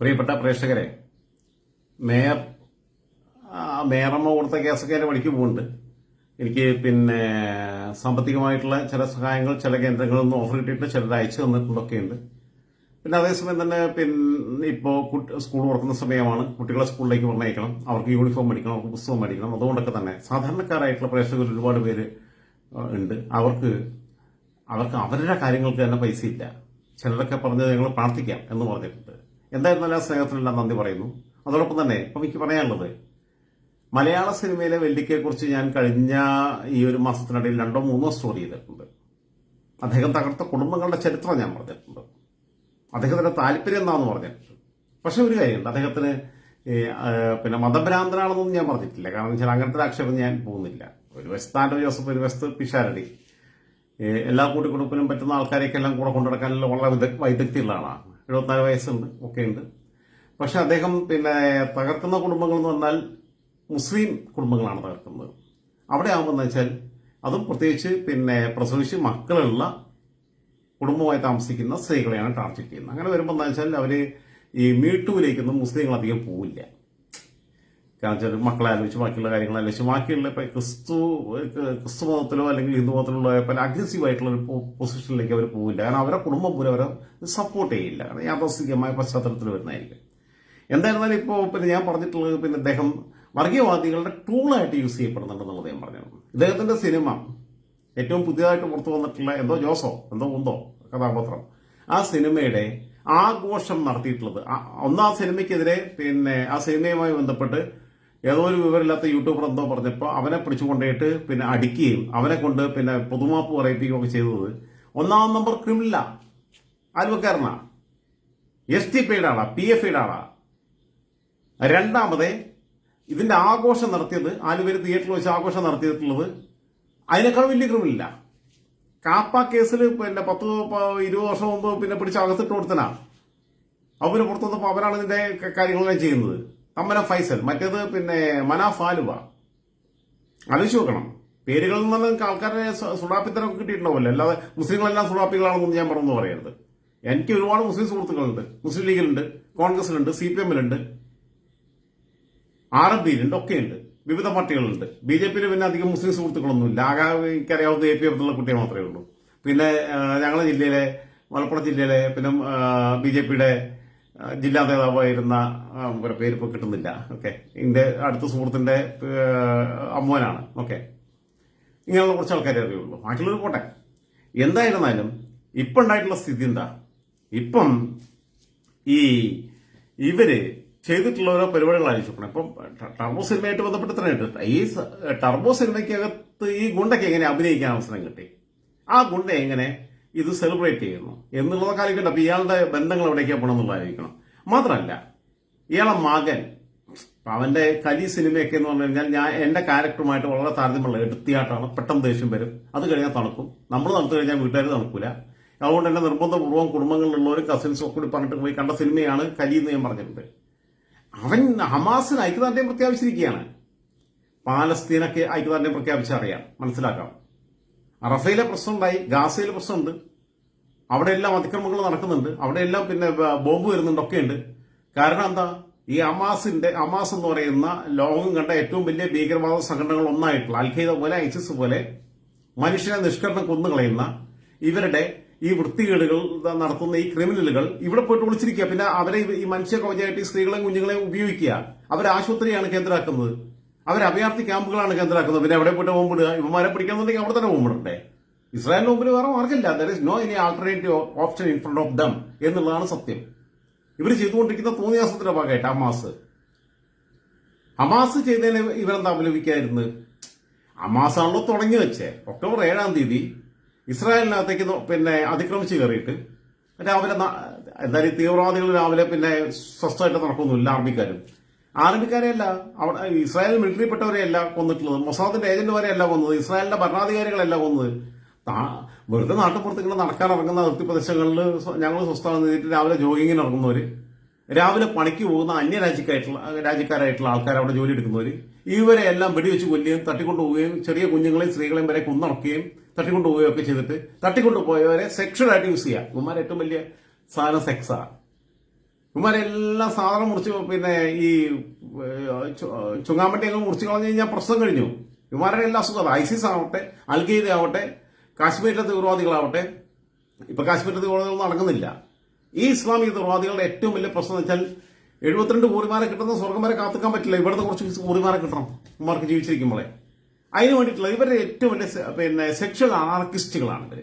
പ്രിയപ്പെട്ട പ്രേക്ഷകരെ മേയർ മേയറമ്മ കൊടുത്ത കേസൊക്കെ എന്റെ വഴിക്ക് പോകുന്നുണ്ട് എനിക്ക് പിന്നെ സാമ്പത്തികമായിട്ടുള്ള ചില സഹായങ്ങൾ ചില കേന്ദ്രങ്ങളിൽ നിന്ന് ഓഫർ കിട്ടിയിട്ട് ചിലർ അയച്ചു തന്നിട്ടുണ്ടൊക്കെയുണ്ട്. പിന്നെ അതേസമയം തന്നെ പിന്നെ ഇപ്പോൾ സ്കൂൾ തുറക്കുന്ന സമയമാണ്. കുട്ടികളെ സ്കൂളിലേക്ക് പറഞ്ഞയക്കണം. അവർക്ക് യൂണിഫോം മേടിക്കണം അവർക്ക് പുസ്തകം മേടിക്കണം അതുകൊണ്ടൊക്കെ തന്നെ സാധാരണക്കാരായിട്ടുള്ള പ്രേക്ഷകർ ഒരുപാട് പേര് ഉണ്ട്. അവർക്ക് അവർക്ക് അവരുടെ കാര്യങ്ങൾക്ക് തന്നെ പൈസ ഇല്ല ചിലരൊക്കെ പറഞ്ഞത് ഞങ്ങൾ പ്രാർത്ഥിക്കാം എന്ന് പറഞ്ഞിട്ടുണ്ട്. എന്തായിരുന്നാലും ആ സ്നേഹത്തിനെല്ലാം നന്ദി പറയുന്നു. അതോടൊപ്പം തന്നെ ഇപ്പം എനിക്ക് പറയാനുള്ളത് മലയാള സിനിമയിലെ വെള്ളിക്കയെക്കുറിച്ച് ഞാൻ കഴിഞ്ഞ ഈ ഒരു മാസത്തിനിടയിൽ രണ്ടോ മൂന്നോ സ്റ്റോറി ചെയ്തിട്ടുണ്ട്. അദ്ദേഹം തകർത്ത കുടുംബങ്ങളുടെ ചരിത്രം ഞാൻ പറഞ്ഞിട്ടുണ്ട്. അദ്ദേഹത്തിന്റെ താല്പര്യം എന്താണെന്ന് പറഞ്ഞിട്ടുണ്ട്. പക്ഷെ ഒരു കാര്യമുണ്ട് അദ്ദേഹത്തിന് പിന്നെ മതഭ്രാന്തനാണെന്നൊന്നും ഞാൻ പറഞ്ഞിട്ടില്ല. കാരണം വെച്ചാൽ അങ്ങനത്തെ ആക്ഷേപം ഞാൻ പോകുന്നില്ല. ഒരു വശത്ത് ജോസഫ് ഒരു വശത്ത് പിഷാരടി. എല്ലാ കൂട്ടിക്കൊടുപ്പിനും പറ്റുന്ന ആൾക്കാരെയൊക്കെ എല്ലാം കൂടെ കൊണ്ടുനടക്കാനുള്ള വളരെ വിദഗ് വൈദഗ്ധ്യമുള്ള ആളാണ്. എഴുപത്തിനാല് വയസ്സുണ്ട് ഒക്കെ ഉണ്ട് പക്ഷെ അദ്ദേഹം പിന്നെ തകർക്കുന്ന കുടുംബങ്ങൾ എന്ന് പറഞ്ഞാൽ മുസ്ലിം കുടുംബങ്ങളാണ് തകർക്കുന്നത്. അവിടെ ആകുമ്പോൾ വെച്ചാൽ അതും പ്രത്യേകിച്ച് പിന്നെ പ്രസവിച്ച് മക്കളുള്ള കുടുംബമായി താമസിക്കുന്ന സ്ത്രീകളെയാണ് ടാർഗറ്റ് ചെയ്യുന്നത്. അങ്ങനെ വരുമ്പോൾ എന്താ വെച്ചാൽ അവർ ഈ മീട്ടുവിലേക്കൊന്നും മുസ്ലിങ്ങൾ അധികം പോവില്ല. കാരണം മക്കളെ ആലോചിച്ച് ബാക്കിയുള്ള കാര്യങ്ങൾ ആലോചിച്ച് ബാക്കിയുള്ള ഇപ്പൊ ക്രിസ്തു ക്രിസ്തു മതത്തിലോ അല്ലെങ്കിൽ ഹിന്ദു മതത്തിലുള്ള പല അഗ്രസീവ് ആയിട്ടുള്ള ഒരു പൊസിഷനിലേക്ക് അവർ പോവില്ല. കാരണം അവരെ കുടുംബം പോലും അവരെ സപ്പോർട്ട് ചെയ്യില്ല. കാരണം യാഥാസ്ഥികമായ പശ്ചാത്തലത്തിൽ വരുന്നതായിരിക്കും. എന്തായിരുന്നാലും ഇപ്പോൾ പിന്നെ ഞാൻ പറഞ്ഞിട്ടുള്ളത് പിന്നെ അദ്ദേഹം വർഗീയവാദികളുടെ ടൂളായിട്ട് യൂസ് ചെയ്യപ്പെടുന്നുണ്ടെന്നുള്ളത് ഞാൻ പറഞ്ഞു ഇദ്ദേഹത്തിന്റെ സിനിമ ഏറ്റവും പുതിയതായിട്ട് പുറത്തു വന്നിട്ടുള്ള എന്തോ ജോസോ എന്തോ ഉണ്ടോ കഥാപാത്രം. ആ സിനിമയുടെ ആഘോഷം നടത്തിയിട്ടുള്ളത്. ഒന്നാം സിനിമയ്ക്കെതിരെ പിന്നെ ആ സിനിമയുമായി ബന്ധപ്പെട്ട് ഏതോ ഒരു വിവരമില്ലാത്ത യൂട്യൂബർ എന്തോ പറഞ്ഞപ്പോൾ അവനെ പിടിച്ചു കൊണ്ടുപോയിട്ട് പിന്നെ അടിക്കുകയും അവനെ കൊണ്ട് പിന്നെ പൊതുമാപ്പ് പറയിപ്പിക്കുകയും ഒക്കെ ചെയ്തത് ഒന്നാം നമ്പർ ക്രിമിനല ആലുവക്കാരനാ എസ് ടി പിയുടെ ആളാ പി എഫ് ഐയുടെ ആളാ. രണ്ടാമത് ഇതിന്റെ ആഘോഷം നടത്തിയത് ആലുവയിൽ തിയേറ്ററിൽ വെച്ച് ആഘോഷം നടത്തിയിട്ടുള്ളത് അതിനേക്കാൾ വലിയ ക്രിമിനലില്ല കാപ്പ കേസിൽ പിന്നെ പത്ത് ഇരുപത് വർഷം മുമ്പ് പിന്നെ പിടിച്ച് അകത്തിട്ട് കൊടുത്തനാ അവന് പുറത്തു അവരാണ് ഇതിന്റെ ക- കാര്യങ്ങളെല്ലാം ചെയ്യുന്നത്. തമ്മന ഫൈസൽ മറ്റേത് പിന്നെ മനാഫ് ആലുവ ആലോചിച്ച് നോക്കണം. പേരുകളിൽ നിന്ന് നിങ്ങൾക്ക് ആൾക്കാരെ സുഡാപ്പിത്തരം കിട്ടിയിട്ടുണ്ടാവില്ല അല്ലാതെ മുസ്ലിങ്ങളെല്ലാം സുഡാപ്പികളാണെന്നൊന്നും ഞാൻ പറഞ്ഞു പറയരുത്. എനിക്ക് ഒരുപാട് മുസ്ലിം സുഹൃത്തുക്കളുണ്ട്. മുസ്ലിം ലീഗിലുണ്ട് കോൺഗ്രസിലുണ്ട് സി പി എമ്മിലുണ്ട്. ആർ എം പിയിലുണ്ട് ഒക്കെയുണ്ട്. വിവിധ പാർട്ടികളുണ്ട്. ബി ജെ പിയിൽ പിന്നെ അധികം മുസ്ലിം സുഹൃത്തുക്കളൊന്നുമില്ല. ആകെ എനിക്കറിയാവുന്ന എ പി എഫിലുള്ള കുട്ടിയെ മാത്രമേ ഉള്ളൂ. പിന്നെ ഞങ്ങളുടെ ജില്ലയിലെ മലപ്പുറം ജില്ലയിലെ പിന്നെ ബി ജെ പിയുടെ ജില്ലാ നേതാവായിരുന്ന പേരിപ്പോൾ കിട്ടുന്നില്ല. ഓക്കെ. എന്റെ അടുത്ത സുഹൃത്തിന്റെ ആ, അമ്മോനാണ്. ഓക്കെ. ഇങ്ങനെയുള്ള കുറച്ച് ആൾക്കാരെ അറിയുള്ളൂ. ബാക്കിയുള്ളവർ പോട്ടെ. എന്തായിരുന്നാലും ഇപ്പം ഉണ്ടായിട്ടുള്ള സ്ഥിതി എന്താ? ഇപ്പം ഈ ഇവർ ചെയ്തിട്ടുള്ള ഓരോ പരിപാടികൾ ആലോചിക്കണം ഇപ്പം ടർബോ സിനിമയായിട്ട് ബന്ധപ്പെട്ട് തന്നെ. ഈ ടർബോ സിനിമയ്ക്കകത്ത് ഈ ഗുണ്ടയ്ക്ക് എങ്ങനെ അഭിനയിക്കാൻ അവസരം കിട്ടി? ആ ഗുണ്ട എങ്ങനെ ഇത് സെലിബ്രേറ്റ് ചെയ്യുന്നു എന്നുള്ളതൊക്കെ ആലോചിക്കണ്ട. അപ്പൊ ഇയാളുടെ ബന്ധങ്ങൾ എവിടേക്കാണ് പോകണമെന്നുള്ളതായിരിക്കണം മാത്രമല്ല ഇയാളെ മകൻ അവന്റെ കലി സിനിമയൊക്കെ എന്ന് പറഞ്ഞു കഴിഞ്ഞാൽ ഞാൻ എന്റെ ക്യാരക്ടറുമായിട്ട് വളരെ താരതമ്യമുള്ള എടുത്തിയാട്ടാണ് പെട്ടെന്ന് ദേഷ്യം വരും. അത് കഴിഞ്ഞാൽ തണുക്കും. നമ്മൾ തണുത്തു കഴിഞ്ഞാൽ വീട്ടുകാർ തണുക്കൂല. അതുകൊണ്ട് തന്നെ നിർബന്ധപൂർവം കുടുംബങ്ങളിലുള്ളവരും കസിൻസും ഒക്കെ കൂടി പറഞ്ഞിട്ട് പോയി കണ്ട സിനിമയാണ് കലി എന്ന് ഞാൻ പറഞ്ഞിട്ടുണ്ട്. അവൻ ഹമാസിന് ഐക്യദാർഢ്യം പ്രഖ്യാപിച്ചിരിക്കുകയാണ്. പാലസ്തീനൊക്കെ ഐക്യദാർഢ്യം പ്രഖ്യാപിച്ചറിയാം. മനസ്സിലാക്കാം. റഫയിലെ പ്രശ്നമുണ്ടായി ഗാസയിലെ പ്രശ്നമുണ്ട്. അവിടെ എല്ലാം അതിക്രമങ്ങൾ നടക്കുന്നുണ്ട്. അവിടെ എല്ലാം പിന്നെ ബോംബ് വരുന്നുണ്ട് ഒക്കെയുണ്ട്. കാരണം എന്താ? ഈ അമാസിന്റെ അമാസ് എന്ന് പറയുന്ന ലോകം കണ്ട ഏറ്റവും വലിയ ഭീകരവാദ സംഘടനകൾ ഒന്നായിട്ടുള്ള അൽഖൈദ പോലെ ഐസിസ് പോലെ മനുഷ്യനെ നിഷ്കരണം കൊന്നുകളയുന്ന ഇവരുടെ ഈ വൃത്തികേടുകൾ നടത്തുന്ന ഈ ക്രിമിനലുകൾ ഇവിടെ പോയിട്ട് വിളിച്ചിരിക്കുക പിന്നെ അവരെ ഈ മനുഷ്യ കവചമായിട്ട് ഈ സ്ത്രീകളെയും കുഞ്ഞുങ്ങളെയും ഉപയോഗിക്കുക. അവരെ ആശുപത്രിയാണ് കേന്ദ്രമാക്കുന്നത്. അവർ അഭയാർത്ഥി ക്യാമ്പുകളാണ് കേന്ദ്രമാക്കുന്നത്. പിന്നെ എവിടെ പോയിട്ട് ബോംബിടുക ഇവന്മാരെ പിടിക്കാന്നുണ്ടെങ്കിൽ അവിടെ തന്നെ പോകുമ്പോഴേ ഇസ്രായേലിന് മുമ്പിൽ വേറെ മാർഗമില്ല there is no any alternative option in front of them എന്നുള്ളതാണ് സത്യം. ഇവർ ചെയ്തുകൊണ്ടിരിക്കുന്ന തോന്നിയാസത്തിന്റെ ഭാഗമായിട്ട് അമാസ് അമാസ് ചെയ്തതിന് ഇവരെന്താ അപലപിക്കായിരുന്നത് ഹമാസാണല്ലോ തുടങ്ങി വെച്ചേ. ഒക്ടോബർ ഏഴാം തീയതി ഇസ്രായേലിനകത്തേക്ക് പിന്നെ അതിക്രമിച്ച് കയറിയിട്ട് രാവിലെ എന്തായാലും തീവ്രവാദികൾ രാവിലെ പിന്നെ സ്വസ്ഥമായിട്ട് നടക്കുന്നില്ല ആർമിക്കാരും. ആർമിക്കാരെയല്ല അവിടെ ഇസ്രായേൽ മിലിറ്ററിപ്പെട്ടവരെയല്ല കൊന്നിട്ടുള്ളത്. മൊസാദിന്റെ ഏജന്റുമാരെയല്ല കൊന്നത്. ഇസ്രായേലിന്റെ ഭരണാധികാരികളല്ല കൊന്നത്. വെറുതെ നാട്ടുപുറത്ത് ഇങ്ങനെ നടക്കാൻ ഇറങ്ങുന്ന അതിർത്തി പ്രദേശങ്ങളിൽ ഞങ്ങൾ സ്വസ്ഥാനം നേരിട്ട് രാവിലെ ജോഗിങ്ങിന് ഇറങ്ങുന്നവർ രാവിലെ പണിക്ക് പോകുന്ന അന്യരാജ്യക്കായിട്ടുള്ള രാജ്യക്കാരായിട്ടുള്ള ആൾക്കാർ അവിടെ ജോലി എടുക്കുന്നവർ ഇവരെ എല്ലാം വെടിവെച്ച് കൊല്ലുകയും തട്ടിക്കൊണ്ടുപോവുകയും ചെറിയ കുഞ്ഞുങ്ങളെയും സ്ത്രീകളെയും വരെ കുന്നടക്കുകയും തട്ടിക്കൊണ്ടുപോവുകയും ഒക്കെ ചെയ്തിട്ട് തട്ടിക്കൊണ്ടുപോയവരെ സെക്ഷൽ ആയിട്ട് യൂസ് ചെയ്യുക ഇവന്മാർ ഏറ്റവും വലിയ സാധനം സെക്സാ ഇവന്മാരെല്ലാം സാധനം മുറിച്ച് പിന്നെ ഈ ചുങ്ങാമ്പട്ടിയൊക്കെ മുറിച്ച് കളഞ്ഞു കഴിഞ്ഞാൽ പ്രശ്നം കഴിഞ്ഞു. ഇവന്മാരുടെ എല്ലാ അസുഖം ഐസിസ് ആവട്ടെ അൽഖയ്ദ ആവട്ടെ കാശ്മീരിലെ തീവ്രവാദികളാവട്ടെ. ഇപ്പൊ കാശ്മീരിലെ തീവ്രവാദികൾ നടക്കുന്നില്ല ഈ ഇസ്ലാമിക തീവ്രവാദികളുടെ ഏറ്റവും വലിയ പ്രശ്നം എന്ന് വെച്ചാൽ എഴുപത്തിരണ്ട് കൂറിമാരെ കിട്ടുന്ന സ്വർഗം വരെ കാത്തുക്കാൻ പറ്റില്ല. ഇവിടുത്തെ കുറച്ച് കൂറിമാരെ കിട്ടണം ഇവർക്ക് ജീവിച്ചിരിക്കുമ്പോഴേ അതിന് വേണ്ടിയിട്ടുള്ള ഇവരുടെ ഏറ്റവും വലിയ പിന്നെ സെക്ഷൽ ആർക്കിസ്റ്റുകളാണ് ഇവർ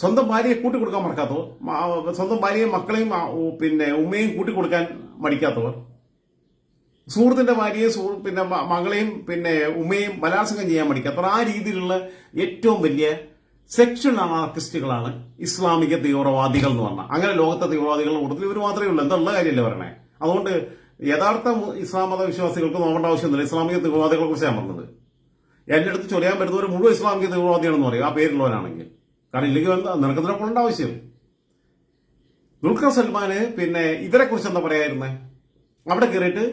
സ്വന്തം ഭാര്യയെ കൂട്ടി കൊടുക്കാൻ മറക്കാത്തവർ സ്വന്തം ഭാര്യയും മക്കളെയും പിന്നെ ഉമ്മയും കൂട്ടി കൊടുക്കാൻ മടിക്കാത്തവർ സുഹൃത്തിന്റെ ഭാര്യയും പിന്നെ മകളെയും പിന്നെ ഉമ്മയും ബലാത്സംഗം ചെയ്യാൻ മടിക്കാത്തവർ ആ രീതിയിലുള്ള ഏറ്റവും വലിയ സെക്ഷൻ ആർട്ടിസ്റ്റുകളാണ് ഇസ്ലാമിക തീവ്രവാദികൾ എന്ന് പറഞ്ഞാൽ. അങ്ങനെ ലോകത്തെ തീവ്രവാദികളുടെ കൂടുതൽ ഇവർ മാത്രമേ ഉള്ളൂ. എന്തുള്ള കാര്യമല്ലേ പറയണേ? അതുകൊണ്ട് യഥാർത്ഥ ഇസ്ലാം മത വിശ്വാസികൾക്ക് നോക്കേണ്ട ആവശ്യമൊന്നുമില്ല. ഇസ്ലാമിക തീവ്രവാദികളെ കുറിച്ച് ഞാൻ പറഞ്ഞത്. എന്റെ അടുത്ത് ചൊറിയാൻ വരുന്നവർ മുഴുവൻ ഇസ്ലാമിക തീവ്രവാദിയാണെന്ന് പറയും. ആ പേരുള്ളവനാണെങ്കിൽ. കാരണം ഇല്ലെങ്കിൽ നിനക്ക് ഇതിനെ കൊണ്ട ആവശ്യം? ദുൽഖർ സൽമാന് പിന്നെ ഇവരെ കുറിച്ച് എന്താ പറയായിരുന്നേ? അവിടെ കയറിയിട്ട്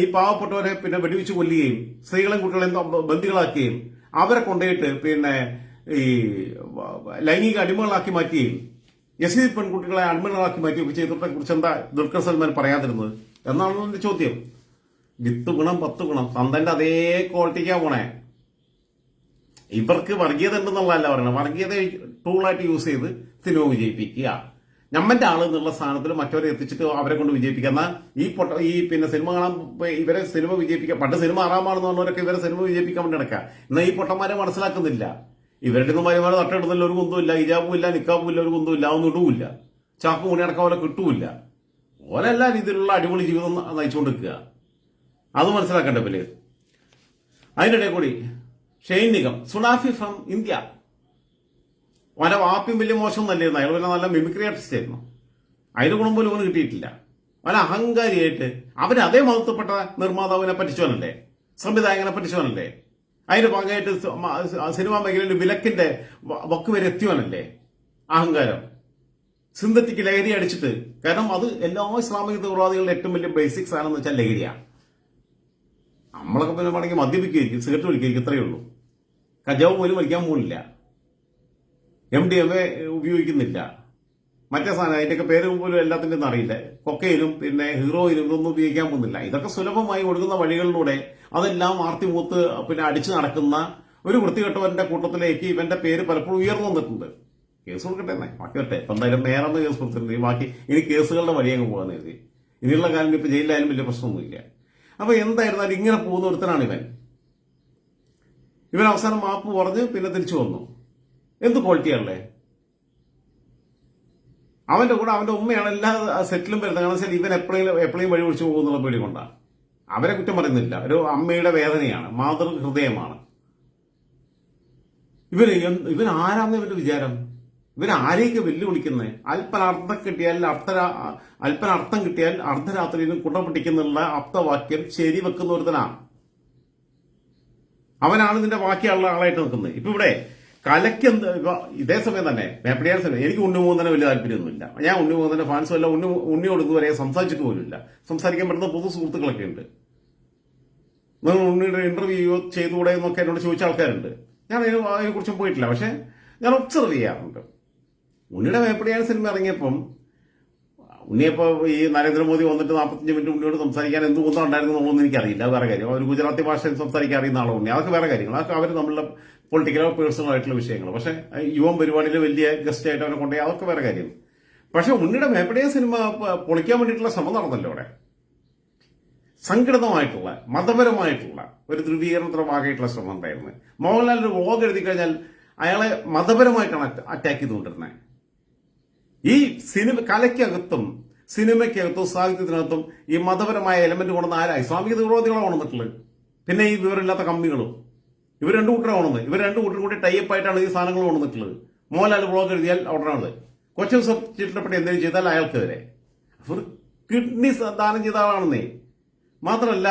ഈ പാവപ്പെട്ടവരെ പിന്നെ വെടിവെച്ച് കൊല്ലുകയും സ്ത്രീകളെയും കുട്ടികളെയും ബന്ദികളാക്കുകയും അവരെ കൊണ്ടുപോയിട്ട് പിന്നെ ഈ ലൈംഗിക അടിമകളാക്കി മാറ്റുകയും യസീദ് പെൺകുട്ടികളെ അടിമകളാക്കി മാറ്റുകയൊക്കെ ചെയ്തതിനെ കുറിച്ച് എന്താ ദുൽഖർ സൽമാൻ പറയാതിരുന്നത്? എന്നാണ് എന്റെ ചോദ്യം. വിത്ത് ഗുണം പത്ത് ഗുണം തന്തന്റെ അതേ ക്വാളിറ്റിക്കാ പോണേ. ഇവർക്ക് വർഗീയത ഉണ്ടെന്നുള്ളതല്ല പറയുന്നത്. വർഗീയത ടൂളായിട്ട് യൂസ് ചെയ്ത് സിനിമ വിജയിപ്പിക്കുക. നമ്മന്റെ ആൾ എന്നുള്ള സ്ഥാനത്തിൽ മറ്റവരെ എത്തിച്ചിട്ട് അവരെ കൊണ്ട് വിജയിപ്പിക്കുക. എന്നാൽ ഈ പൊട്ട ഈ പിന്നെ സിനിമ കാണാൻ ഇവരെ സിനിമ വിജയിപ്പിക്കുക പണ്ട് സിനിമ ആറാമാണെന്ന് പറഞ്ഞവരൊക്കെ ഇവരെ സിനിമ വിജയിപ്പിക്കാൻ വേണ്ടി നടക്കുക. എന്നാൽ ഈ പൊട്ടന്മാരെ മനസ്സിലാക്കുന്നില്ല. ഇവരുടെ ഒന്നും മരുമാർ തട്ടെടുത്തില്ല ഒരു കുന്തമില്ല ഇജാബും ഇല്ല നിക്കാബും ഇല്ല ഒരു കുന്തമില്ല ഒന്നും ഇടുമില്ല ചാക്ക് മുണി അടക്കം പോലെ കിട്ടൂല ഓലെ എല്ലാ രീതിയിലുള്ള അടിപൊളി ജീവിതം നയിച്ചുകൊണ്ടിരിക്കുക. അത് മനസ്സിലാക്കണ്ടേ പിന്നെ അതിനിടെ കൂടി ഷെയ്ൻ നിഗം സുണാഫി ഫ്രം ഇന്ത്യ. അവന്റെ വാപ്പിയും വലിയ മോശം നല്ലായിരുന്നു അയാൾ പിന്നെ നല്ല മിമിക്രി ആർട്ടിസ്റ്റ് ആയിരുന്നു. അതിന് ഗുണം പോലും കിട്ടിയിട്ടില്ല. അവൻ അഹങ്കാരിയായിട്ട് അവന് അതേ മതത്തിൽപ്പെട്ട നിർമ്മാതാവിനെ പറ്റിച്ചവനല്ലേ? സംവിധായകനെ പറ്റിച്ചവനല്ലേ? അതിന്റെ മ- സിനിമാ മേഖലയിൽ വിലക്കിന്റെ വക്ക് വരെ എത്തിയവനല്ലേ? അഹങ്കാരം. സിന്തറ്റിക് ലഹരി അടിച്ചിട്ട്. കാരണം അത് എല്ലാ ഇസ്ലാമിക തീവ്രവാദികളുടെ ഏറ്റവും വലിയ ബേസിക്സ് ആണെന്ന് വെച്ചാൽ ലഹരിയാണ് നമ്മളൊക്കെ പിന്നെ വേണമെങ്കിൽ മദ്യപിക്കുകയായിരിക്കും സിഗരറ്റ് വലിക്കുകയായിരിക്കും ഇത്രയേ ഉള്ളൂ. കജാവ് പോലും വലിക്കാൻ പോകുന്നില്ല എം ഡി എം എ ഉപയോഗിക്കുന്നില്ല. മറ്റേ സാധനം അതിന്റെയൊക്കെ പേര് പോലും എല്ലാത്തിന്റെ അറിയില്ല. കൊക്കയിലും പിന്നെ ഹീറോയിലും ഇതൊന്നും ഉപയോഗിക്കാൻ പോകുന്നില്ല. ഇതൊക്കെ സുലഭമായി ഒഴുകുന്ന വഴികളിലൂടെ അതെല്ലാം ആർത്തി മൂത്ത് പിന്നെ അടിച്ചു നടക്കുന്ന ഒരു വൃത്തികെട്ടവന്റെ കൂട്ടത്തിലേക്ക് ഇവന്റെ പേര് പലപ്പോഴും ഉയർന്നു വന്നിട്ടുണ്ട്. കേസ് കൊടുക്കട്ടെ എന്നെ? ബാക്കി വരട്ടെ. ഇപ്പൊ എന്തായാലും നേരെന്ന് കേസ് കൊടുത്തിട്ടുണ്ട്. ബാക്കി ഇനി കേസുകളുടെ വഴി അങ്ങ് പോകാൻ എഴുതി ഇനിയുള്ള കാലം ഇപ്പൊ ജയിലിലായാലും വലിയ പ്രശ്നമൊന്നുമില്ല. അപ്പൊ എന്തായിരുന്നാലും ഇങ്ങനെ പോകുന്ന ഒരുത്തനാണ് ഇവൻ. ഇവൻ അവസാനം മാപ്പ് പറഞ്ഞ് പിന്നെ തിരിച്ചു വന്നു. എന്ത് ക്വാളിറ്റിയാണല്ലേ അവന്റെ കൂടെ അവന്റെ ഉമ്മയാണ് എല്ലാ സെറ്റിലും വരുന്നത്. കാരണം വെച്ചാൽ ഇവൻ എപ്പോഴും എപ്പോഴും വഴി ഒഴിച്ചു പോകുന്നുള്ള പേടി കൊണ്ടാണ്. അവരെ കുറ്റം പറയുന്നില്ല. ഒരു അമ്മയുടെ വേദനയാണ്. മാതൃ ഹൃദയമാണ്. ഇവന് ഇവൻ ആരാന്ന് ഇവന്റെ വിചാരം? ഇവൻ ആരെയൊക്കെ വെല്ലുവിളിക്കുന്നത് അല്പനർത്ഥം കിട്ടിയാൽ അർത്ഥ അല്പനർത്ഥം കിട്ടിയാൽ അർദ്ധരാത്രിയിലും കുട പിടിക്കുന്നുള്ള അർത്ഥവാക്യം ശരി വെക്കുന്ന ഒരുത്തനാണ് അവനാണ് ഇതിന്റെ ബാക്കിയുള്ള ആളായിട്ട് നിൽക്കുന്നത്. ഇപ്പൊ ഇവിടെ കലയ്ക്ക് എന്ത് ഇപ്പൊ ഇതേ സമയം തന്നെ മേപ്പടിയാൻ സമയം. എനിക്ക് ഉണ്ണിമൂന്നനെ വലിയ താല്പര്യമൊന്നുമില്ല. ഞാൻ ഉണ്ണിമൂന്നന്റെ ഫാൻസും അല്ല ഉണ്ണി ഉണ്ണി ഉണ്ണിയോട് വരെ സംസാരിച്ചിട്ട് പോലുമില്ല. സംസാരിക്കാൻ പറ്റുന്ന പൊതു സുഹൃത്തുക്കളൊക്കെ ഉണ്ട്. നിങ്ങൾ ഉണ്ണിയുടെ ഇന്റർവ്യൂ ചെയ്തുകൂടെ എന്നൊക്കെ എന്നോട് ചോദിച്ച ആൾക്കാരുണ്ട്. ഞാൻ അതിനെ കുറിച്ചും പോയിട്ടില്ല. പക്ഷെ ഞാൻ ഒബ്സർവ് ചെയ്യാറുണ്ട്. ഉണ്ണിയുടെ മേപ്പടിയാണ് സിനിമ ഇറങ്ങിയപ്പം. ഉണ്ണിയപ്പോ ഈ നരേന്ദ്രമോദി വന്നിട്ട് നാൽപ്പത്തഞ്ച് മിനിറ്റ് ഉണ്ണിയോട് സംസാരിക്കാൻ എന്ത് കുന്തം ഉണ്ടായിരുന്നു എന്നൊന്നും എനിക്കറിയില്ല. വേറെ കാര്യം. അവർ ഗുജറാത്തി ഭാഷയിൽ സംസാരിക്കാൻ അറിയുന്ന ആളോ ഉണ്ണി. അതൊക്കെ വേറെ കാര്യങ്ങൾ. അതൊക്കെ അവർ നമ്മളുടെ പൊളിറ്റിക്കലോ പേഴ്സണൽ ആയിട്ടുള്ള വിഷയങ്ങൾ. പക്ഷേ യുവൻ പരിപാടിയിൽ വലിയ ഗസ്റ്റ് ആയിട്ട് അവരെ കൊണ്ടുപോയി അതൊക്കെ വേറെ കാര്യം. പക്ഷെ ഉണ്ണിയുടെ മേപ്പടിയ സിനിമ പൊളിക്കാൻ വേണ്ടിയിട്ടുള്ള ശ്രമം നടന്നല്ലോ അവിടെ. സംഘടിതമായിട്ടുള്ള മതപരമായിട്ടുള്ള ഒരു ധ്രുവീകരണത്തിന്റെ ഭാഗമായിട്ടുള്ള ശ്രമം ഉണ്ടായിരുന്നു. മോഹൻലാൽ ഒരു വ്ലോഗ് എഴുതി കഴിഞ്ഞാൽ അയാളെ മതപരമായിട്ടാണ് അറ്റാക്ക് ചെയ്തുകൊണ്ടിരുന്നത്. ഈ സിനിമ കലയ്ക്കകത്തും സിനിമയ്ക്കകത്തും സാഹിത്യത്തിനകത്തും ഈ മതപരമായ എലമെന്റ് കൊണ്ടുവന്ന ആരാ ഇസ്ലാമിക വിരോധികളെ കൊണ്ടുവന്നിട്ടുള്ളത് പിന്നെ ഈ വിവരമില്ലാത്ത കമ്പികളും ഇവർ രണ്ടു കൂട്ടരാണ് കൊണ്ടുവന്നത്. ഇവർ രണ്ടു കൂട്ടരും കൂടി ടൈപ്പ് ആയിട്ടാണ് ഈ സാധനങ്ങൾ കൊണ്ടുവന്നിട്ടുള്ളത് മോഹൻലാൽ ബ്ലോഗ് എഴുതിയാൽ അവിടെയാണ് കൊച്ചു ചിട്ടപ്പെട്ട് എന്തെങ്കിലും ചെയ്താൽ അയാൾക്കെതിരെ അവർ കിഡ്നി ദാനം ചെയ്ത ആളാണെന്നേ. മാത്രമല്ല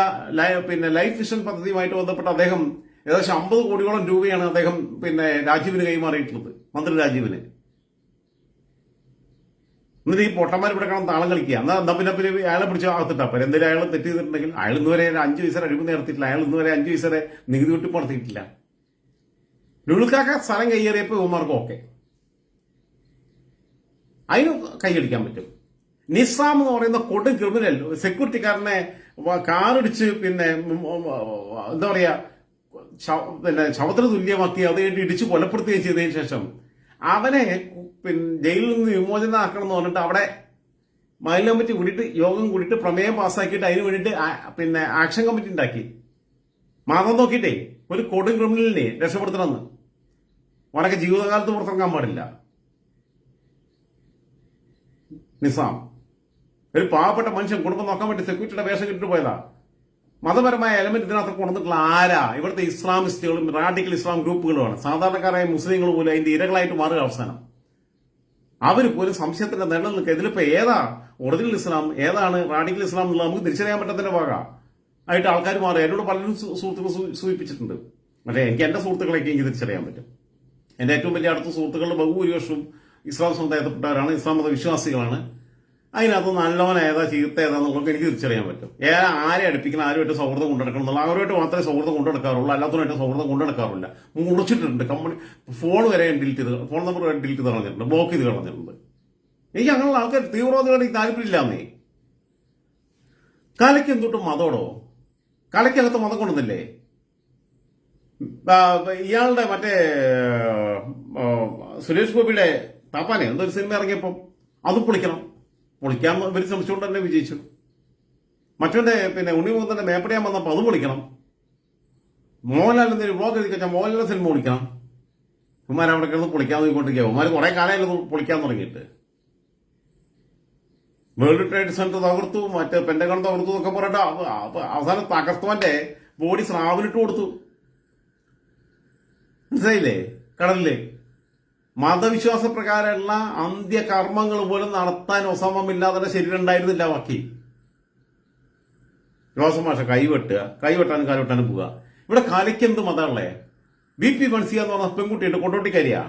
പിന്നെ ലൈഫ് മിഷൻ പദ്ധതിയുമായിട്ട് ബന്ധപ്പെട്ട അദ്ദേഹം ഏകദേശം അമ്പത് കോടിയോളം രൂപയാണ് അദ്ദേഹം പിന്നെ രാജീവിന് കൈമാറിയിട്ടുള്ളത്. മന്ത്രി രാജീവിന്. എന്നിട്ട് ഈ പൊട്ടന്മാർ ഇവിടെ കാണാൻ താളം കളിക്കുക. എന്നാൽ എന്നാ പിന്നെ പിന്നെ അയാളെ പിടിച്ച് ആകത്തിട്ടാ അപ്പം എന്തെങ്കിലും അയാൾ തെറ്റ് ചെയ്തിട്ടുണ്ടെങ്കിൽ അയാൾ ഇന്നുവരെ വരെ അഞ്ച് പൈസ അഴിമതി നടത്തിയിട്ടില്ല അയാൾ ഇന്നുവരെ അഞ്ച് പൈസ നികുതി വെട്ടി പുറത്തിട്ടില്ല. ലുളുക്കാക്ക സ്ഥലം കയ്യേറിയപ്പോൾ ഇവന്മാർക്ക് ഓക്കെ അതിന് കൈയടിക്കാൻ പറ്റും. നിസാം എന്ന് പറയുന്ന കൊടും ക്രിമിനൽ സെക്യൂരിറ്റിക്കാരനെ കാറിടിച്ച് പിന്നെ എന്താ പറയാ ശവ- പിന്നെ ശവത്തിന് തുല്യമാക്കി അത് ഇടിച്ച് കൊലപ്പെടുത്തുകയും ചെയ്തതിനു ശേഷം അവനെ പിന്നെ ജയിലിൽ നിന്ന് വിമോചനമാക്കണം എന്ന് പറഞ്ഞിട്ട് അവിടെ മഹിളാ കമ്മിറ്റി കൂടിയിട്ട് യോഗം കൂടിയിട്ട് പ്രമേയം പാസ്സാക്കിയിട്ട് അതിന് വേണ്ടിയിട്ട് പിന്നെ ആക്ഷൻ കമ്മിറ്റി ഉണ്ടാക്കി. മാതം നോക്കിയിട്ടേ ഒരു കൊടും ക്രിമിനലിനെ രക്ഷപ്പെടുത്തണമെന്ന്. വളരെ ജീവിതകാലത്ത് പുറത്തിറങ്ങാൻ പാടില്ല. നിസാം. ഒരു പാവപ്പെട്ട മനുഷ്യൻ കുടുംബം നോക്കാൻ വേണ്ടി സെക്യൂരിറ്റിയുടെ വേഷം കിട്ടിട്ട് പോയതാ. മതപരമായ എലമെന്റ് ഇതിനകത്ത് കൊണ്ടുവന്നിട്ടുള്ള ആരാ? ഇവിടുത്തെ ഇസ്ലാമിസ്റ്റുകളും റാഡിക്കൽ ഇസ്ലാം ഗ്രൂപ്പുകളുമാണ്. സാധാരണക്കാരായ മുസ്ലിങ്ങൾ പോലും അതിന്റെ ഇരകളായിട്ട് മാറുക അവസാനം. അവർ പോലും സംശയത്തിന്റെ നിഴൽ നിൽക്കുക ഇതിലിപ്പോ ഏതാ? ഒറിജിനൽ ഇസ്ലാം ഏതാണ് റാഡിക്കൽ ഇസ്ലാം എന്നുള്ളത് നമുക്ക് തിരിച്ചറിയാൻ പറ്റത്തിന്റെ ഭാഗ ആയിട്ട് ആൾക്കാർ മാറുക. എന്നോട് പലരും സുഹൃത്തുക്കൾ സൂചിപ്പിച്ചിട്ടുണ്ട്. പക്ഷേ എനിക്ക് എന്റെ സുഹൃത്തുക്കളെയൊക്കെ എനിക്ക് തിരിച്ചറിയാൻ പറ്റും. എന്റെ ഏറ്റവും വലിയ അടുത്ത സുഹൃത്തുക്കളുടെ ബഹുഭൂരിപക്ഷവും ഇസ്ലാം സമുദായത്തിൽപ്പെട്ടവരാണ് ഇസ്ലാം മത വിശ്വാസികളാണ്. അതിനകത്ത് നല്ലവൻ ഏതാ ചീത്ത എനിക്ക് തിരിച്ചറിയാൻ പറ്റും. ഏ ആരെ അടുപ്പിക്കണം ആരുമായിട്ട് സൗഹൃദം കൊണ്ടെടുക്കണം എന്നുള്ള അവരുമായിട്ട് മാത്രമേ സൗഹൃദം കൊണ്ടെടുക്കാറുള്ളൂ. അല്ലാത്തവരുമായിട്ട് സൗഹൃദം കൊണ്ടെടുക്കാറില്ല. മുറിച്ചിട്ടുണ്ട്. കമ്പനി ഫോൺ വരെ ഡിലീറ്റ് ചെയ്ത് ഫോൺ നമ്പർ വരെ ഡിലീറ്റ് ചെയ്ത് കളഞ്ഞിട്ടുണ്ട്. ബ്ലോക്ക് ചെയ്ത് കളഞ്ഞിട്ടുണ്ട്. എനിക്ക് അങ്ങനെയുള്ള ആൾക്കാർ തീവ്രവാദികളുടെ താല്പര്യമില്ലാന്നേ കലയ്ക്ക് എന്തൊട്ട് മതോടോ? കലയ്ക്കകത്ത് മതം കൊണ്ടുവന്നില്ലേ? ഇയാളുടെ മറ്റേ സുരേഷ് ഗോപിയുടെ താപ്പാനെ എന്തൊരു സിനിമ ഇറങ്ങിയപ്പം അതും പൊളിക്കണം. പൊളിക്കാൻ ഇവർ ശ്രമിച്ചുകൊണ്ട് തന്നെ വിജയിച്ചു മറ്റൊന്റെ പിന്നെ ഉണ്ണിമുഖത്തിന്റെ മേപ്പടിയാൻ വന്നപ്പോൾ അത് പൊളിക്കണം. മോഹൻലാൽ എന്തൊരു വ്ളോഗ് എഴുതി കഴിഞ്ഞാൽ മോഹൻലാൽ സിനിമ പൊളിക്കണം. ഉമ്മാർ അവിടെ കിടന്ന് പൊളിക്കാൻ നോക്കിക്കൊണ്ടിരിക്കുക ഉമ്മാർ കുറെ കാലമായിരുന്നു പൊളിക്കാൻ തുടങ്ങിയിട്ട്. വേൾഡ് ട്രേഡ് സെന്റർ തകർത്തു. മറ്റേ പെന്റഗൺ തകർത്തു എന്നൊക്കെ പറഞ്ഞിട്ട് അവ- അവ- അവസാനം തകർത്തവന്റെ ബോഡി സ്രാവിലിട്ട് കൊടുത്തു. മനസ്സിലായില്ലേ? കടലിൽ. മതവിശ്വാസ പ്രകാരമുള്ള അന്ത്യകർമ്മങ്ങൾ പോലും നടത്താൻ ഒസാമ ശരീരം ഉണ്ടായിരുന്നില്ല ബാക്കി. ജോസഫ് മാഷ കൈവെട്ടുക കൈവെട്ടാനും കാലുവെട്ടാനും പോവുക. ഇവിടെ കലയ്ക്ക് എന്ത് മതമുള്ളേ ബി പി മൻസിയ എന്ന് പറഞ്ഞ പെൺകുട്ടിയുണ്ട് കൊണ്ടോട്ടിക്കാരിയാ.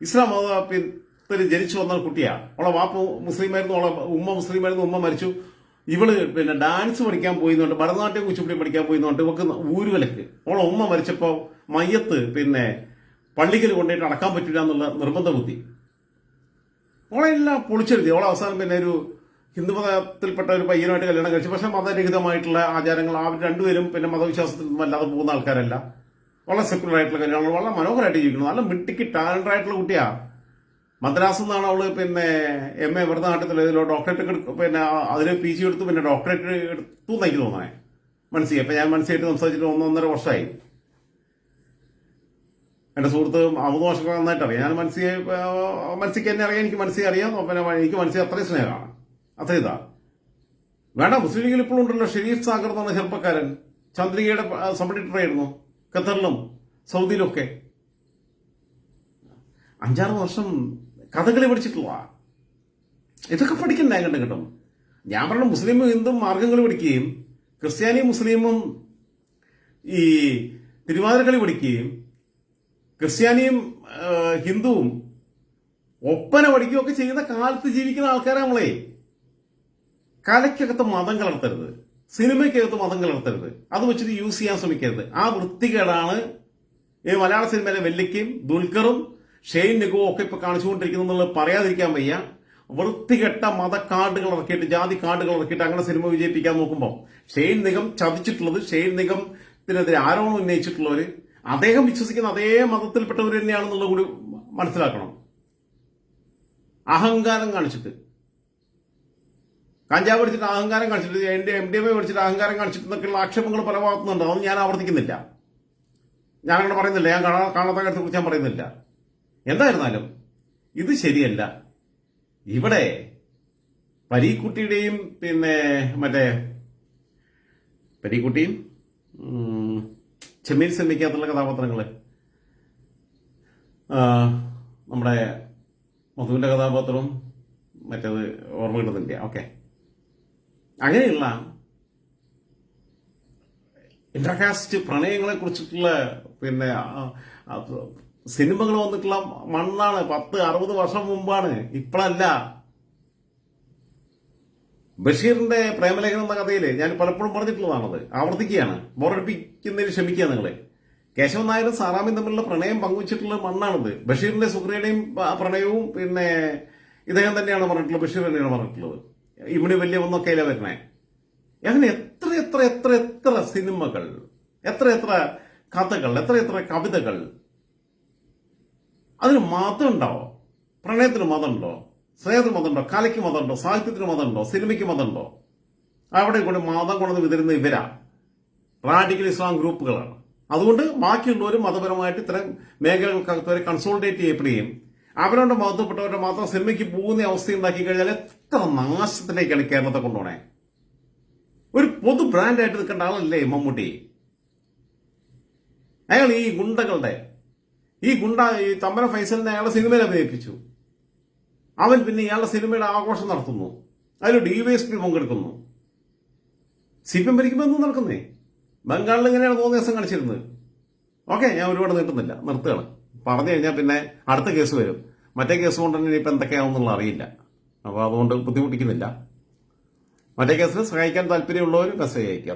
ഇസ്ലാം മതത്തിൽ ജനിച്ചു വന്ന കുട്ടിയാ. അവളെ വാപ്പ മുസ്ലിമായിരുന്നു അവളെ ഉമ്മ മുസ്ലിമായിരുന്നു ഉമ്മ മരിച്ചു. ഇവൾ പിന്നെ ഡാൻസ് പഠിക്കാൻ പോയിന്നുണ്ട് ഭരതനാട്യം കുച്ചിപ്പുടി പഠിക്കാൻ പോയിന്നുണ്ട് ഇവക്ക് ഊരുവലക്ക്. അവളെ ഉമ്മ മരിച്ചപ്പോ മയ്യത്ത് പിന്നെ പള്ളിക്കൽ കൊണ്ടുപോയിട്ട് അടക്കാൻ പറ്റില്ല എന്നുള്ള നിർബന്ധ ബുദ്ധി അവളെല്ലാം പൊളിച്ചെഴുതി. അവളെ അവസാനം പിന്നെ ഒരു ഹിന്ദുമതത്തിൽപ്പെട്ട ഒരു പയ്യനുമായിട്ട് കല്യാണം കഴിച്ചു. പക്ഷെ മതരഹിതമായിട്ടുള്ള ആചാരങ്ങൾ അവർ രണ്ടുപേരും പിന്നെ മതവിശ്വാസത്തിൽ നിന്നും അല്ലാതെ പോകുന്ന ആൾക്കാരല്ല. വളരെ സെക്യുലർ ആയിട്ടുള്ള കല്യാണങ്ങൾ വളരെ മനോഹരമായിട്ട് ജീവിക്കുന്നു. നല്ല മിട്ടിക്ക് ടാലന്റ് ആയിട്ടുള്ള കുട്ടിയാ. മദ്രാസിൽ നിന്നാണ് അവൾ പിന്നെ എം എ നാട്ടിൽ ഇതിലോ ഡോക്ടറേറ്റ് എടുക്കും പിന്നെ അതിന് പി ജി എടുത്തു പിന്നെ ഡോക്ടറേറ്റ് എടുത്തു എനിക്ക് തോന്നണേ. മനസ്സിലായി? അപ്പൊ ഞാൻ മനസ്സിലായിട്ട് സംസാരിച്ചിട്ട് ഒന്നൊന്നര വർഷമായി. എന്റെ സുഹൃത്ത് അമുദോഷൊക്കെ നന്നായിട്ട് അറിയാം. ഞാൻ മനസ്സിയെ മനസ്സിക്ക് എന്നെ അറിയാം എനിക്ക് മനസ്സിയെ അറിയാം. പിന്നെ എനിക്ക് മനസ്സിൽ അത്രയും സ്നേഹമാണ്. അത്ര ഇതാ. വേണ്ട മുസ്ലിം ലീഗിൽ ഇപ്പോഴും ഉണ്ടല്ലോ. ഷെരീഫ് സാഗർ എന്ന് ചെറുപ്പക്കാരൻ. ചന്ദ്രികയുടെ സബ്ഡിറ്റർ ആയിരുന്നു ഖത്തറിലും സൗദിയിലും ഒക്കെ. അഞ്ചാറ് വർഷം കഥകളി പഠിച്ചിട്ടുള്ള ഇതൊക്കെ പഠിക്കണ്ടേ കണ്ടു കിട്ടും ഞാൻ പറഞ്ഞു മുസ്ലിമും ഹിന്ദും മാർഗങ്ങൾ പഠിക്കുകയും ക്രിസ്ത്യാനിയും മുസ്ലിമും ഈ തിരുവാതിരക്കളി പഠിക്കുകയും ക്രിസ്ത്യാനിയും ഹിന്ദുവും ഒപ്പന പഠിക്കുകയൊക്കെ ചെയ്യുന്ന കാലത്ത് ജീവിക്കുന്ന ആൾക്കാരാണ് നമ്മളെ. കലയ്ക്കകത്ത് മതം കലർത്തരുത്. സിനിമയ്ക്കകത്ത് മതം കലർത്തരുത്. അത് വെച്ചിട്ട് യൂസ് ചെയ്യാൻ ശ്രമിക്കരുത്. ആ വൃത്തികേടാണ് ഈ മലയാള സിനിമയിലെ വെല്ലിക്കയും ദുൽഖറും ഷെയ്ൻ നിഗവും ഒക്കെ ഇപ്പൊ കാണിച്ചുകൊണ്ടിരിക്കുന്നു പറയാതിരിക്കാൻ വയ്യ. വൃത്തികെട്ട മത കാർഡുകൾ ഇറക്കിയിട്ട് ജാതി കാർഡുകൾ ഇറക്കിയിട്ട് അങ്ങനെ സിനിമ വിജയിപ്പിക്കാൻ നോക്കുമ്പോൾ ഷെയ്ൻ നിഗം ചതിച്ചിട്ടുള്ളത് ഷെയ്ൻ നിഗം ത്തിനെതിരെ ആരോപണം ഉന്നയിച്ചിട്ടുള്ളവര് അദ്ദേഹം വിശ്വസിക്കുന്ന അതേ മതത്തിൽപ്പെട്ടവർ തന്നെയാണെന്നുള്ളത് കൂടി മനസ്സിലാക്കണം. അഹങ്കാരം കാണിച്ചിട്ട്. കഞ്ചാവ് പഠിച്ചിട്ട് അഹങ്കാരം കാണിച്ചിട്ട് എന്റെ എം ഡി എം എ പഠിച്ചിട്ട് അഹങ്കാരം കാണിച്ചിട്ട് എന്നൊക്കെയുള്ള ആക്ഷേപങ്ങൾ പല ഭാഗത്തുനിന്നുണ്ട് അതൊന്നും ഞാൻ ആവർത്തിക്കുന്നില്ല. ഞാൻ അങ്ങനെ പറയുന്നില്ല. ഞാൻ കാണാ കാണാത്ത കാര്യത്തെ കുറിച്ച് ഞാൻ പറയുന്നില്ല. എന്തായിരുന്നാലും ഇത് ശരിയല്ല. ഇവിടെ പരീക്കുട്ടിയുടെയും പിന്നെ മറ്റേ പരീക്കുട്ടിയും ചെമ്മീൻ സിനിമയ്ക്കകത്തുള്ള കഥാപാത്രങ്ങൾ നമ്മുടെ മധുവിന്റെ കഥാപാത്രവും മറ്റേത് ഓർമ്മ കിട്ടുന്നില്ല ഓക്കെ. അങ്ങനെയുള്ള ഇന്റർകാസ്റ്റ് പ്രണയങ്ങളെ കുറിച്ചിട്ടുള്ള പിന്നെ സിനിമകൾ വന്നിട്ടുള്ള മണ്ണാണ്. പത്ത് അറുപത് വർഷം മുമ്പാണ്. ഇപ്പോഴല്ല ബഷീറിന്റെ പ്രേമലേഖനം എന്ന കഥയിൽ ഞാൻ പലപ്പോഴും പറഞ്ഞിട്ടുള്ളതാണത്. ആവർത്തിക്കുകയാണ്. ബോറടിപ്പിക്കുന്നതിന് ക്ഷമിക്കുക നിങ്ങളെ. കേശവൻ നായരും സാറാമിയും തമ്മിലുള്ള പ്രണയം പങ്കുവച്ചിട്ടുള്ള മണ്ണാണിത്. ബഷീറിന്റെ സുഹൃയുടെയും പ്രണയവും പിന്നെ ഇദ്ദേഹം തന്നെയാണ് പറഞ്ഞിട്ടുള്ളത് ബഷീർ തന്നെയാണ് പറഞ്ഞിട്ടുള്ളത്. ഇവിടെ വലിയ ഒന്നൊക്കെയല്ലേ വരണേ അങ്ങനെ എത്ര എത്ര എത്ര എത്ര സിനിമകൾ എത്ര എത്ര കഥകൾ എത്ര എത്ര കവിതകൾ അതിന് മതമുണ്ടോ പ്രണയത്തിന് മതമുണ്ടോ സ്നേഹത്തിന് മതമുണ്ടോ? കലയ്ക്ക് മതമുണ്ടോ? സാഹിത്യത്തിന് മതമുണ്ടോ? സിനിമയ്ക്ക് മതമുണ്ടോ? അവിടെ കൂടെ മതം കൊണ്ടുവന്ന് വിതരുന്ന ഇവരാ. റാഡിക്കൽ ഇസ്ലാം ഗ്രൂപ്പുകളാണ്. അതുകൊണ്ട് ബാക്കിയുള്ളവർ മതപരമായിട്ട് ഇത്തരം മേഖലകൾക്കകത്ത് വരെ കൺസോൾട്ടേറ്റ് ചെയ്യപ്പെടുകയും അവരോട് മതപ്പെട്ടവരുടെ മാത്രം സിനിമയ്ക്ക് പോകുന്ന അവസ്ഥ ഉണ്ടാക്കി കഴിഞ്ഞാൽ എത്ര നാശത്തിലേക്കാണ് കേരളത്തെ കൊണ്ടുപോണേ? ഒരു പൊതു ബ്രാൻഡായിട്ട് നിൽക്കേണ്ട ആളല്ലേ മമ്മൂട്ടി? അയാൾ ഈ ഗുണ്ടകളുടെ ഈ ഗുണ്ട ഈ തമ്പന ഫൈസലിനെ അയാളെ സിനിമയിൽ അഭിനയിപ്പിച്ചു. അവൻ പിന്നെ ഇയാളുടെ സിനിമയുടെ ആഘോഷം നടത്തുന്നു. അതിൽ ഡിവൈഎസ്പി പങ്കെടുക്കുന്നു. സി പി എം ഭരിക്കുമ്പോൾ എന്തും നടക്കുന്നേ? ബംഗാളിൽ ഇങ്ങനെയാണ് മൂന്ന് ദിവസം കാണിച്ചിരുന്നത് ഓക്കെ ഞാൻ ഒരുപാട് നീട്ടുന്നില്ല. നിർത്തുകയാണ്. പറഞ്ഞു കഴിഞ്ഞാൽ പിന്നെ അടുത്ത കേസ് വരും. മറ്റേ കേസ് കൊണ്ട് തന്നെ ഇപ്പം എന്തൊക്കെയാണെന്നുള്ള അറിയില്ല. അപ്പോൾ അതുകൊണ്ട് ബുദ്ധിമുട്ടിക്കുന്നില്ല. മറ്റേ കേസിൽ സഹായിക്കാൻ താല്പര്യമുള്ളവർ മെസ്സേജ് അയക്കുക